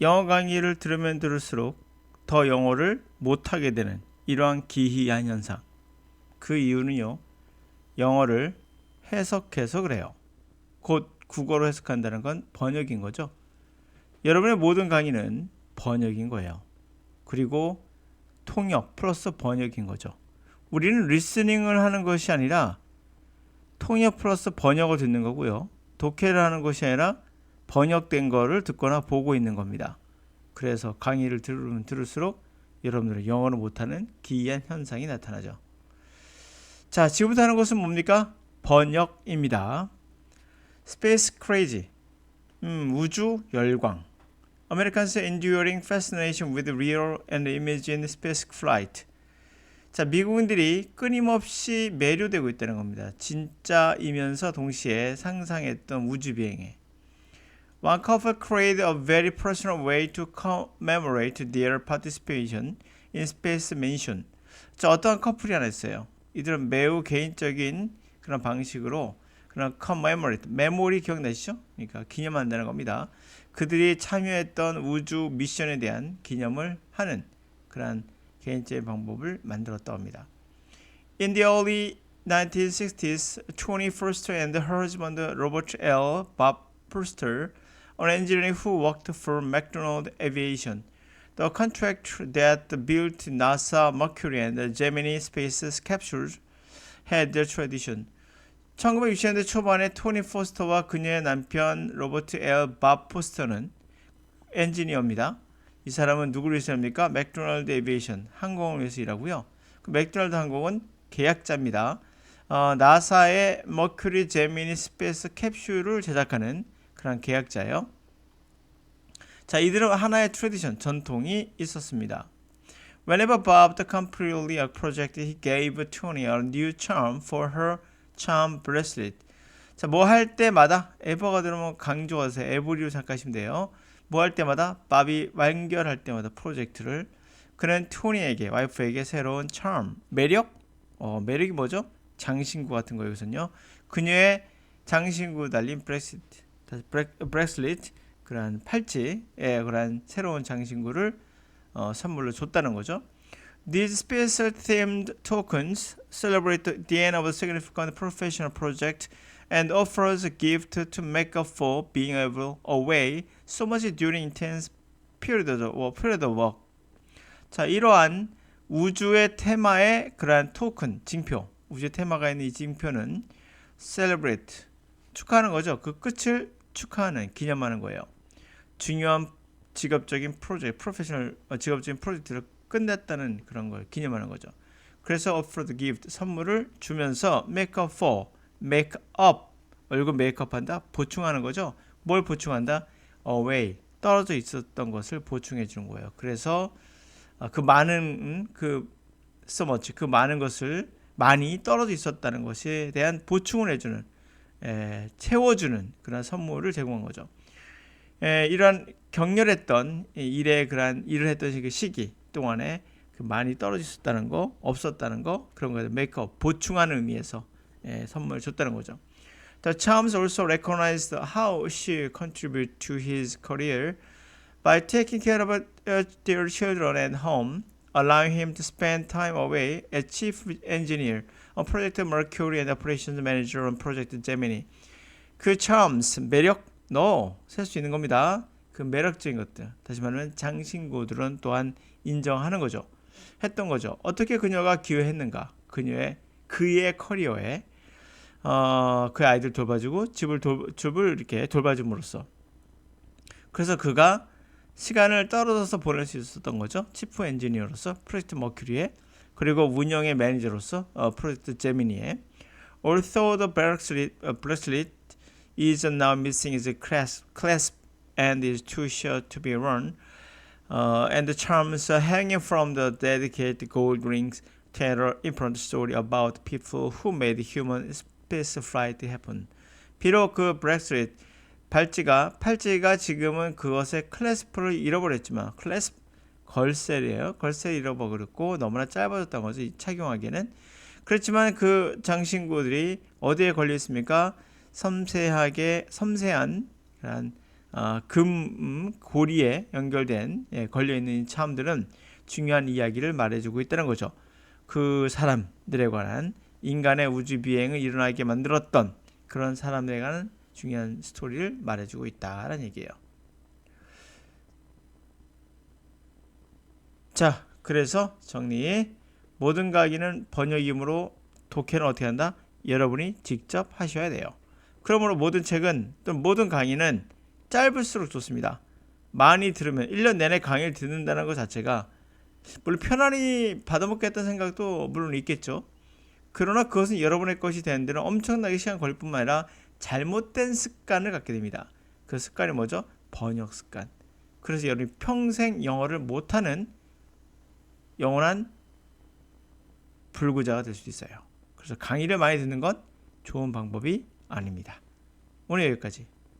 영어 강의를 들으면 들을수록 더 영어를 못하게 되는 이러한 기이한 현상. 그 이유는요, 영어를 해석해서 그래요. 곧 국어로 해석한다는 건 번역인 거죠. 여러분의 모든 강의는 번역인 거예요. 그리고 통역 플러스 번역인 거죠. 우리는 리스닝을 하는 것이 아니라 통역 플러스 번역을 듣는 거고요. 독해를 하는 것이 아니라 번역된 거를 듣거나 보고 있는 겁니다. 그래서 강의를 들으면 들을수록 여러분들은 영어를 못하는 기이한 현상이 나타나죠. 자, 지금부터 하는 것은 뭡니까? 번역입니다. Space Crazy. 음, 우주 열광. Americans enduring fascination with real and imagined space flight. 자, 미국인들이 끊임없이 매료되고 있다는 겁니다. 진짜이면서 동시에 상상했던 우주 비행에. One couple created a very personal way to commemorate their participation in Space Mission. 자, 어떠한 커플이 하나 있어요. 이들은 매우 개인적인 그런 방식으로 그런 commemorate, 메모리 기억나시죠? 그러니까 기념한다는 겁니다. 그들이 참여했던 우주 미션에 대한 기념을 하는 그런 개인적인 방법을 만들었다고 합니다. In the early 1960s, Tony Foster and her husband Robert L. Bob Foster, an engineer who worked for McDonnell Aviation, the contractor that built NASA Mercury and Gemini space capsules, had their tradition. 1960년대 초반에 토니 포스터와 그녀의 남편 로버트 L. 밥 포스터는 엔지니어입니다. 이 사람은 누구를 위해서 합니까? 맥도날드 에비에이션 항공을 위해서 일하고요. 그 맥도날드 항공은 계약자입니다. 어, 나사의 머큐리 제미니 스페이스 캡슐을 제작하는 그런 계약자예요. 자, 이들은 하나의 트레디션, 전통이 있었습니다. Whenever Bob completed a project, he gave Tony a new charm for her charm bracelet. 자, 뭐 할 때마다 에버가 들어오면 강조하세요. 에브리로 생각하시면 돼요. 뭐 할 때마다 밥이 완결할 때마다 프로젝트를 그는 토니에게 와이프에게 새로운 charm 매력 어 매력이 뭐죠? 장신구 같은 거여기서는요. 그녀의 장신구 달린 브레 슬릿 브레슬릿 그런 팔찌에 그런 새로운 장신구를 어, 선물로 줬다는 거죠. These special themed tokens celebrate the end of a significant professional project and offers a gift to make up for being able away so much during intense period of. Period of work. 자, 이러한 우주의 테마의 그러한 토큰, 징표, 우주의 테마가 있는 이 징표는 celebrate, 축하하는 거죠. 그 끝을 축하하는, 기념하는 거예요. 중요한 직업적인 프로젝트, 프로페셔널 어, 직업적인 프로젝트를 끝냈다는 그런 걸 기념하는 거죠. 그래서 offered gift 선물을 주면서 make up for, make up 얼굴 메이크업 한다 보충하는 거죠. 뭘 보충한다? away 떨어져 있었던 것을 보충해 주는 거예요. 그래서 아, 그 많은 그 so much 그 많은 것을 많이 떨어져 있었다는 것에 대한 보충을 해주는 에, 채워주는 그런 선물을 제공한 거죠. 에, 이러한 격렬했던 일의 그러한 일을 했던 그 시기 동안에 그 많이 떨어져 있었다는 거, 없었다는 거 그런 거에 메이크업 보충하는 의미에서 에, 선물을 줬다는 거죠. The charms also recognized how she contributed to his career by taking care of uh, their children at home, allowing him to spend time away as chief engineer Project Mercury and operations. 그 charms 매력 너 셀 수 있는 겁니다. 그 매력적인 것들 다시 말하면 장신구들은 또한 인정하는 거죠. 했던 거죠. 어떻게 그녀가 기여했는가? 그녀의 그의 커리어에 어, 그 아이들 돌봐주고 집을 돌, 집을 이렇게 돌봐줌으로써 그래서 그가 시간을 떨어져서 보낼 수 있었던 거죠. 치프 엔지니어로서 프로젝트 머큐리에 그리고 운영의 매니저로서 어, 프로젝트 제미니에 Although the bracelet, uh, bracelet is now missing its clasp, clasp and is too short to be worn, uh, and the charms are hanging from the dedicated gold rings tell an important story about people who made human space flight happen. 비록 그 브렉스릿 팔찌가 팔찌가 지금은 그것의 클래스프를 잃어버렸지만 클래스 걸셀이에요. 걸셀 잃어버렸고 너무나 짧아졌던 거죠. 착용하기에는 그렇지만 그 장신구들이 어디에 걸려 있습니까? 섬세하게 섬세한 그런 어, 금 음, 고리에 연결된 예, 걸려 있는 이 차음들은 중요한 이야기를 말해주고 있다는 거죠. 그 사람들에 관한 인간의 우주 비행을 일어나게 만들었던 그런 사람들에 관한 중요한 스토리를 말해주고 있다라는 얘기예요. 자, 그래서 정리. 모든 강의는 번역이므로 독해는 어떻게 한다? 여러분이 직접 하셔야 돼요. 그러므로 모든 책은 또 모든 강의는 짧을수록 좋습니다. 많이 들으면 1년 내내 강의를 듣는다는 것 자체가 물론 편안히 받아먹겠다는 생각도 물론 있겠죠. 그러나 그것은 여러분의 것이 되는 데는 엄청나게 시간 걸릴 뿐만 아니라 잘못된 습관을 갖게 됩니다. 그 습관이 뭐죠? 번역 습관. 그래서 여러분이 평생 영어를 못하는 영원한 불구자가 될 수 있어요. 그래서 강의를 많이 듣는 건 좋은 방법이 아닙니다. 오늘 여기까지.